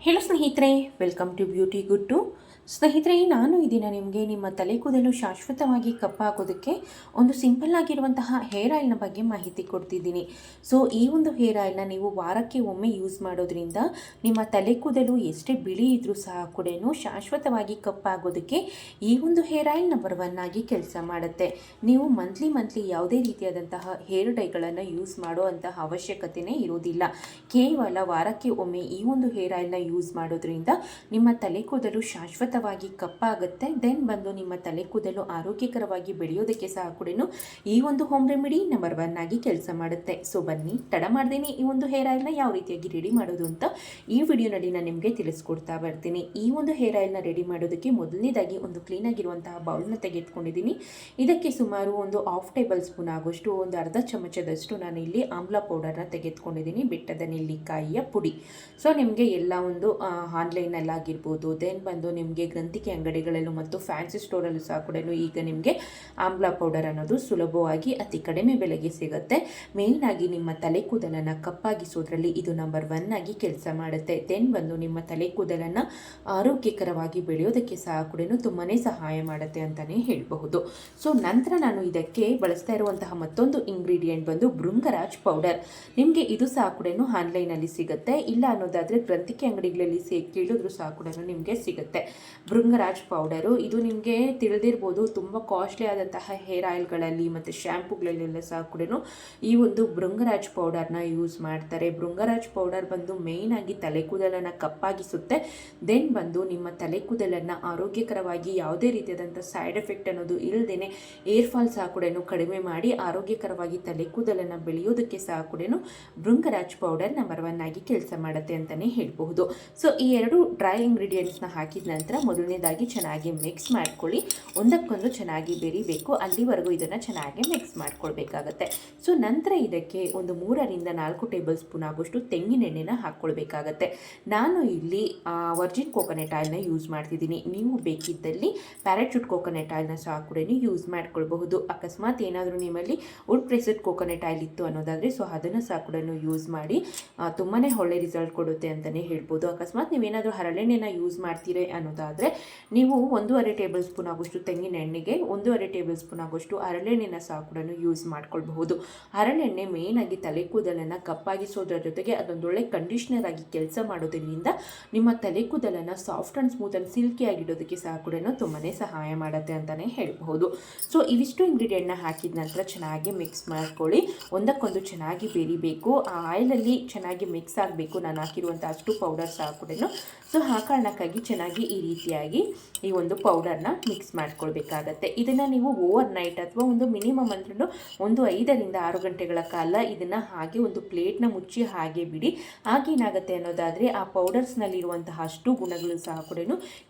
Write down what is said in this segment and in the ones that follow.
Hello ಸ್ನೇಹಿತರೆ welcome to beauty ಗುಡ್ಡು ಸ್ನೇಹಿತರೆ, ನಾನು ಈ ದಿನ ನಿಮಗೆ ನಿಮ್ಮ ತಲೆ ಕೂದಲು ಶಾಶ್ವತವಾಗಿ ಕಪ್ಪಾಗೋದಕ್ಕೆ ಒಂದು ಸಿಂಪಲ್ ಆಗಿರುವಂತಹ ಹೇರ್ ಆಯಿಲ್ನ ಬಗ್ಗೆ ಮಾಹಿತಿ ಕೊಡ್ತಿದ್ದೀನಿ. ಸೊ, ಈ ಒಂದು ಹೇರ್ ಆಯಿಲ್ನ ನೀವು ವಾರಕ್ಕೆ ಒಮ್ಮೆ ಯೂಸ್ ಮಾಡೋದ್ರಿಂದ ನಿಮ್ಮ ತಲೆ ಕೂದಲು ಎಷ್ಟೇ ಬಿಳಿ ಇದ್ರೂ ಸಹ ಕೂಡ ಶಾಶ್ವತವಾಗಿ ಕಪ್ಪಾಗೋದಕ್ಕೆ ಈ ಒಂದು ಹೇರ್ ಆಯಿಲ್ ನಂಬರ್ ಒನ್ ಆಗಿ ಕೆಲಸ ಮಾಡುತ್ತೆ. ನೀವು ಮಂತ್ಲಿ ಮಂತ್ಲಿ ಯಾವುದೇ ರೀತಿಯಾದಂತಹ ಹೇರ್ ಡೈಗಳನ್ನು ಯೂಸ್ ಮಾಡೋ ಅಂತಹ ಅವಶ್ಯಕತೆಯೇ ಇರೋದಿಲ್ಲ. ಕೇವಲ ವಾರಕ್ಕೆ ಒಮ್ಮೆ ಈ ಒಂದು ಹೇರ್ ಆಯಿಲ್ನ ಯೂಸ್ ಮಾಡೋದ್ರಿಂದ ನಿಮ್ಮ ತಲೆ ಕೂದಲು ಶಾಶ್ವತವಾಗಿ ಕಪ್ಪಾಗುತ್ತೆ. ದೆನ್ ಬಂದು ನಿಮ್ಮ ತಲೆ ಕೂದಲು ಆರೋಗ್ಯಕರವಾಗಿ ಬೆಳೆಯೋದಕ್ಕೆ ಸಹ ಕೂಡ ಈ ಒಂದು ಹೋಮ್ ರೆಮಿಡಿ ನಂಬರ್ ಒನ್ ಆಗಿ ಕೆಲಸ ಮಾಡುತ್ತೆ. ಸೊ ಬನ್ನಿ, ತಡ ಮಾಡ್ದೇನೆ ಈ ಒಂದು ಹೇರ್ ಆಯಿಲ್ನ ಯಾವ ರೀತಿಯಾಗಿ ರೆಡಿ ಮಾಡೋದು ಅಂತ ಈ ವಿಡಿಯೋನಲ್ಲಿ ನಾನು ನಿಮಗೆ ತಿಳಿಸ್ಕೊಡ್ತಾ ಬರ್ತೀನಿ. ಈ ಒಂದು ಹೇರ್ ಆಯಿಲ್ನ ರೆಡಿ ಮಾಡೋದಕ್ಕೆ ಮೊದಲನೇದಾಗಿ ಒಂದು ಕ್ಲೀನಾಗಿರುವಂತಹ ಬೌಲ್ನ ತೆಗೆದುಕೊಂಡಿದ್ದೀನಿ. ಇದಕ್ಕೆ ಸುಮಾರು ಒಂದು ಹಾಫ್ ಟೇಬಲ್ ಸ್ಪೂನ್ ಆಗೋಷ್ಟು, ಒಂದು ಅರ್ಧ ಚಮಚದಷ್ಟು ನಾನು ಇಲ್ಲಿ ಆಮ್ಲ ಪೌಡರ್ನ ತೆಗೆದುಕೊಂಡಿದ್ದೀನಿ, ಬಿಟ್ಟದ ನೆಲ್ಲಿಕಾಯಿಯ ಪುಡಿ. ಸೊ ನಿಮಗೆ ಎಲ್ಲ ಒಂದು ಆನ್ಲೈನಲ್ಲಾಗಿರ್ಬೋದು ದೆನ್ ಬಂದು ನಿಮಗೆ ಗ್ರಂಥಿಕೆ ಅಂಗಡಿಗಳಲ್ಲೂ ಮತ್ತು ಫ್ಯಾನ್ಸಿ ಸ್ಟೋರಲ್ಲೂ ಸಹ ಕೂಡ ಈಗ ನಿಮಗೆ ಆಮ್ಲ ಪೌಡರ್ ಅನ್ನೋದು ಸುಲಭವಾಗಿ ಅತಿ ಕಡಿಮೆ ಬೆಲೆಗೆ ಸಿಗುತ್ತೆ. ಮೇಯ್ನಾಗಿ ನಿಮ್ಮ ತಲೆ ಕೂದಲನ್ನು ಕಪ್ಪಾಗಿಸೋದ್ರಲ್ಲಿ ಇದು ನಂಬರ್ ಒನ್ ಆಗಿ ಕೆಲಸ ಮಾಡುತ್ತೆ. ದೆನ್ ಬಂದು ನಿಮ್ಮ ತಲೆ ಕೂದಲನ್ನು ಆರೋಗ್ಯಕರವಾಗಿ ಬೆಳೆಯೋದಕ್ಕೆ ಸಹ ಕೂಡ ತುಂಬಾ ಸಹಾಯ ಮಾಡುತ್ತೆ ಅಂತಲೇ ಹೇಳಬಹುದು. ಸೊ ನಂತರ ನಾನು ಇದಕ್ಕೆ ಬಳಸ್ತಾ ಇರುವಂತಹ ಮತ್ತೊಂದು ಇಂಗ್ರೀಡಿಯೆಂಟ್ ಬಂದು ಭೃಂಗರಾಜ್ ಪೌಡರ್ ನಿಮಗೆ ಇದು ಸಹ ಕೂಡ ಆನ್ಲೈನಲ್ಲಿ ಸಿಗುತ್ತೆ. ಇಲ್ಲ ಅನ್ನೋದಾದರೆ ಗ್ರಂಥಿಕೆ ಅಂಗಡಿಗಳಲ್ಲಿ ಸೇ ಕೇಳಿದ್ರು ಸಹ ಕೂಡ ನಿಮಗೆ ಸಿಗುತ್ತೆ. ಭೃಂಗರಾಜ್ ಪೌಡರು. ಇದು ನಿಮಗೆ ತಿಳಿದಿರ್ಬೋದು, ತುಂಬ ಕಾಸ್ಟ್ಲಿ ಆದಂತಹ ಹೇರ್ ಆಯಿಲ್ಗಳಲ್ಲಿ ಮತ್ತು ಶ್ಯಾಂಪುಗಳಲ್ಲೆಲ್ಲ ಸಹ ಕೂಡ ಈ ಒಂದು ಭೃಂಗರಾಜ್ ಪೌಡರ್ನ ಯೂಸ್ ಮಾಡ್ತಾರೆ. ಭೃಂಗರಾಜ್ ಪೌಡರ್ ಬಂದು ಮೇಯ್ನ್ ಆಗಿ ತಲೆ ಕೂದಲನ್ನು ಕಪ್ಪಾಗಿಸುತ್ತೆ. ದೆನ್ ಬಂದು ನಿಮ್ಮ ತಲೆ ಕೂದಲನ್ನು ಆರೋಗ್ಯಕರವಾಗಿ ಯಾವುದೇ ರೀತಿಯಾದಂಥ ಸೈಡ್ ಎಫೆಕ್ಟ್ ಅನ್ನೋದು ಇಲ್ಲದೇ ಏರ್ ಫಾಲ್ ಸಹ ಕೂಡ ಕಡಿಮೆ ಮಾಡಿ ಆರೋಗ್ಯಕರವಾಗಿ ತಲೆ ಕೂದಲನ್ನು ಬೆಳೆಯೋದಕ್ಕೆ ಸಹ ಕೂಡ ಭೃಂಗರಾಜ್ ಪೌಡರ್ ನಂಬರ್ ಒನ್ ಆಗಿ ಕೆಲಸ ಮಾಡುತ್ತೆ ಅಂತಲೇ ಹೇಳಬಹುದು. ಸೊ ಈ ಎರಡು ಡ್ರೈ ಇಂಗ್ರೀಡಿಯೆಂಟ್ಸ್ನ ಹಾಕಿದ ನಂತರ ಮೊದಲನೇದಾಗಿ ಚೆನ್ನಾಗಿ ಮಿಕ್ಸ್ ಮಾಡ್ಕೊಳ್ಳಿ. ಒಂದಕ್ಕೊಂದು ಚೆನ್ನಾಗಿ ಬೆರಿಬೇಕು. ಅಲ್ಲಿವರೆಗೂ ಇದನ್ನು ಚೆನ್ನಾಗಿ ಮಿಕ್ಸ್ ಮಾಡ್ಕೊಳ್ಬೇಕಾಗತ್ತೆ. ಸೊ ನಂತರ ಇದಕ್ಕೆ ಒಂದು ಮೂರರಿಂದ ನಾಲ್ಕು ಟೇಬಲ್ ಸ್ಪೂನ್ ಆಗುವಷ್ಟು ತೆಂಗಿನೆಣ್ಣೆನ ಹಾಕ್ಕೊಳ್ಬೇಕಾಗತ್ತೆ. ನಾನು ಇಲ್ಲಿ ವರ್ಜಿನ್ ಕೋಕೋನೆಟ್ ಆಯಿಲ್ನ ಯೂಸ್ ಮಾಡ್ತಿದ್ದೀನಿ. ನೀವು ಬೇಕಿದ್ದಲ್ಲಿ ಪ್ಯಾರಾಚೂಟ್ ಕೋಕೋನೆಟ್ ಆಯಿಲ್ನ ಸಹ ಕೂಡ ಯೂಸ್ ಮಾಡ್ಕೊಳ್ಬಹುದು. ಅಕಸ್ಮಾತ್ ಏನಾದರೂ ನಿಮ್ಮಲ್ಲಿ ವುಡ್ ಪ್ರೆಸೆಡ್ ಕೋಕೋನೆಟ್ ಆಯಿಲ್ ಇತ್ತು ಅನ್ನೋದಾದರೆ ಸೊ ಅದನ್ನು ಸಹ ಕೂಡ ಯೂಸ್ ಮಾಡಿ ತುಂಬಾ ಒಳ್ಳೆ ರಿಸಲ್ಟ್ ಕೊಡುತ್ತೆ ಅಂತಲೇ ಹೇಳ್ಬೋದು. ಅಕಸ್ಮಾತ್ ನೀವೇನಾದರೂ ಹರಳೆಣ್ಣೆನ ಯೂಸ್ ಮಾಡ್ತೀರಿ ಅನ್ನೋದಾದರೆ ನೀವು ಒಂದೂವರೆ ಟೇಬಲ್ ಸ್ಪೂನ್ ಆಗೋಷ್ಟು ತೆಂಗಿನ ಎಣ್ಣೆಗೆ, ಒಂದೂವರೆ ಟೇಬಲ್ ಸ್ಪೂನ್ ಆಗೋಷ್ಟು ಹರಳೆಣ್ಣೆನ ಸಹ ಕೂಡ ಯೂಸ್ ಮಾಡ್ಕೊಳ್ಬಹುದು. ಹರಳೆಣ್ಣೆ ಮೇಯ್ನಾಗಿ ತಲೆ ಕೂದಲನ್ನು ಕಪ್ಪಾಗಿಸೋದ್ರ ಜೊತೆಗೆ ಅದೊಂದೊಳ್ಳೆ ಕಂಡೀಷ್ನರ್ ಆಗಿ ಕೆಲಸ ಮಾಡೋದ್ರಿಂದ ನಿಮ್ಮ ತಲೆ ಕೂದಲನ್ನು soft and smooth and silky ಆಗಿಡೋದಕ್ಕೆ ಸಹ ಕೂಡ ತುಂಬಾ ಸಹಾಯ ಮಾಡುತ್ತೆ ಅಂತಲೇ ಹೇಳಬಹುದು. ಸೊ ಇವಿಷ್ಟು ಇಂಗ್ರೀಡಿಯೆಂಟ್ನ ಹಾಕಿದ ನಂತರ ಚೆನ್ನಾಗಿ ಮಿಕ್ಸ್ ಮಾಡ್ಕೊಳ್ಳಿ. ಒಂದಕ್ಕೊಂದು ಚೆನ್ನಾಗಿ ಬೆರಿಬೇಕು. ಆ ಆಯಿಲಲ್ಲಿ ಚೆನ್ನಾಗಿ ಮಿಕ್ಸ್ ಆಗಬೇಕು. ನಾನು ಹಾಕಿರುವಂಥ ಅಷ್ಟು ಪೌಡರ್ ಸಹ ಕೂಡ ಸೊ ಆ ಕಾರಣಕ್ಕಾಗಿ ಚೆನ್ನಾಗಿ ಈ ರೀತಿಯಾಗಿ ಈ ಒಂದು ಪೌಡರ್ನ ಮಿಕ್ಸ್ ಮಾಡ್ಕೊಳ್ಬೇಕಾಗತ್ತೆ. ಇದನ್ನು ನೀವು ಓವರ್ ನೈಟ್ ಅಥವಾ ಒಂದು ಮಿನಿಮಮ್ ಅಂದ್ರೂ ಒಂದು ಐದರಿಂದ ಆರು ಗಂಟೆಗಳ ಕಾಲ ಇದನ್ನು ಹಾಗೆ ಒಂದು ಪ್ಲೇಟ್ನ ಮುಚ್ಚಿ ಹಾಗೆ ಬಿಡಿ. ಆಗೇನಾಗುತ್ತೆ ಅನ್ನೋದಾದರೆ ಆ ಪೌಡರ್ಸ್ನಲ್ಲಿರುವಂತಹ ಅಷ್ಟು ಗುಣಗಳು ಸಹ ಕೂಡ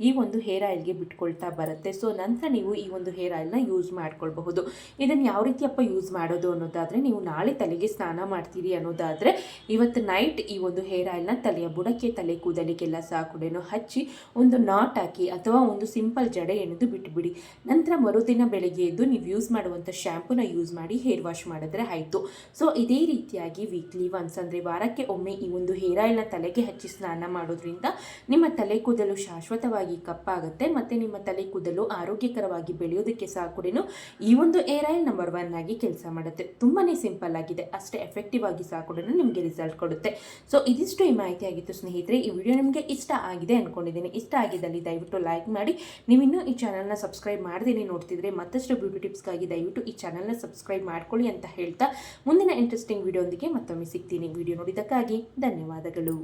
ಈ ಒಂದು ಹೇರ್ ಆಯಿಲ್ಗೆ ಬಿಟ್ಕೊಳ್ತಾ ಬರುತ್ತೆ. ಸೊ ನಂತರ ನೀವು ಈ ಒಂದು ಹೇರ್ ಆಯಿಲ್ನ ಯೂಸ್ ಮಾಡ್ಕೊಳ್ಬಹುದು. ಇದನ್ನು ಯಾವ ರೀತಿಯಪ್ಪ ಯೂಸ್ ಮಾಡೋದು ಅನ್ನೋದಾದರೆ ನೀವು ನಾಳೆ ತಲೆಗೆ ಸ್ನಾನ ಮಾಡ್ತೀರಿ ಅನ್ನೋದಾದರೆ ಇವತ್ತು ನೈಟ್ ಈ ಒಂದು ಹೇರ್ ಆಯಿಲ್ನ ತಲೆಯ ಬುಡಕ್ಕೆ ತಲೆ ಕೂದಲಿಗೆಲ್ಲ ಸಹ ಕೂಡ ಹಚ್ಚಿ ಒಂದು ನಾಟ್ ಹಾಕಿ ಅಥವಾ ಒಂದು ಸಿಂಪಲ್ ಜಡೆ ಎಣೆದು ಬಿಟ್ಟುಬಿಡಿ ನಂತರ ಮರುದಿನ ಬೆಳಗ್ಗೆ ಎದ್ದು ನೀವು ಯೂಸ್ ಮಾಡುವಂಥ ಶ್ಯಾಂಪೂನ ಯೂಸ್ ಮಾಡಿ ಹೇರ್ ವಾಶ್ ಮಾಡಿದ್ರೆ ಆಯಿತು. ಸೊ ಇದೇ ರೀತಿಯಾಗಿ ವೀಕ್ಲಿ ಒನ್ಸ್ ಅಂದರೆ ವಾರಕ್ಕೆ ಒಮ್ಮೆ ಈ ಒಂದು ಹೇರ್ ಆಯಿಲ್ನ ತಲೆಗೆ ಹಚ್ಚಿ ಸ್ನಾನ ಮಾಡೋದ್ರಿಂದ ನಿಮ್ಮ ತಲೆ ಕೂದಲು ಶಾಶ್ವತವಾಗಿ ಕಪ್ಪಾಗುತ್ತೆ ಮತ್ತು ನಿಮ್ಮ ತಲೆ ಕೂದಲು ಆರೋಗ್ಯಕರವಾಗಿ ಬೆಳೆಯೋದಕ್ಕೆ ಸಹ ಕೂಡ ಈ ಒಂದು ಏರ್ ಆಯಿಲ್ ನಂಬರ್ ಒನ್ ಆಗಿ ಕೆಲಸ ಮಾಡುತ್ತೆ. ತುಂಬಾ ಸಿಂಪಲ್ ಆಗಿದೆ. ಅಷ್ಟೇ ಎಫೆಕ್ಟಿವ್ ಆಗಿ ಸಹ ಕೂಡ ನಿಮಗೆ ರಿಸಲ್ಟ್ ಕೊಡುತ್ತೆ. ಸೊ ಇದಿಷ್ಟು ಈ ಮಾಹಿತಿ ಆಗಿತ್ತು ಸ್ನೇಹಿತರೆ. ಈ ವಿಡಿಯೋ ನಿಮಗೆ ಇಷ್ಟ ಆಗಿದೆ ಅಂದ್ಕೊಂಡಿದ್ದೀನಿ ಇಷ್ಟ ಆಗಿದ್ದಲ್ಲಿ ದಯವಿಟ್ಟು ಲೈಕ್ ಮಾಡಿ. ನೀವಿನ್ನೂ ಈ ಚಾನಲ್ನ ಸಬ್ಸ್ಕ್ರೈಬ್ ಮಾಡ್ದೇನೆ ನೋಡ್ತಿದ್ರೆ ಮತ್ತಷ್ಟು ಬ್ಯೂಟಿ ಟಿಪ್ಸ್ಗಾಗಿ ದಯವಿಟ್ಟು ಈ ಚಾನಲ್ನ ಸಬ್ಸ್ಕ್ರೈಬ್ ಮಾಡ್ಕೊಳ್ಳಿ ಅಂತ ಹೇಳ್ತಾ ಮುಂದಿನ ಇಂಟ್ರೆಸ್ಟಿಂಗ್ ವಿಡಿಯೋಂದಿಗೆ ಮತ್ತೊಮ್ಮೆ ಸಿಗ್ತೀನಿ. ವಿಡಿಯೋ ನೋಡಿದ್ದಕ್ಕಾಗಿ ಧನ್ಯವಾದಗಳು.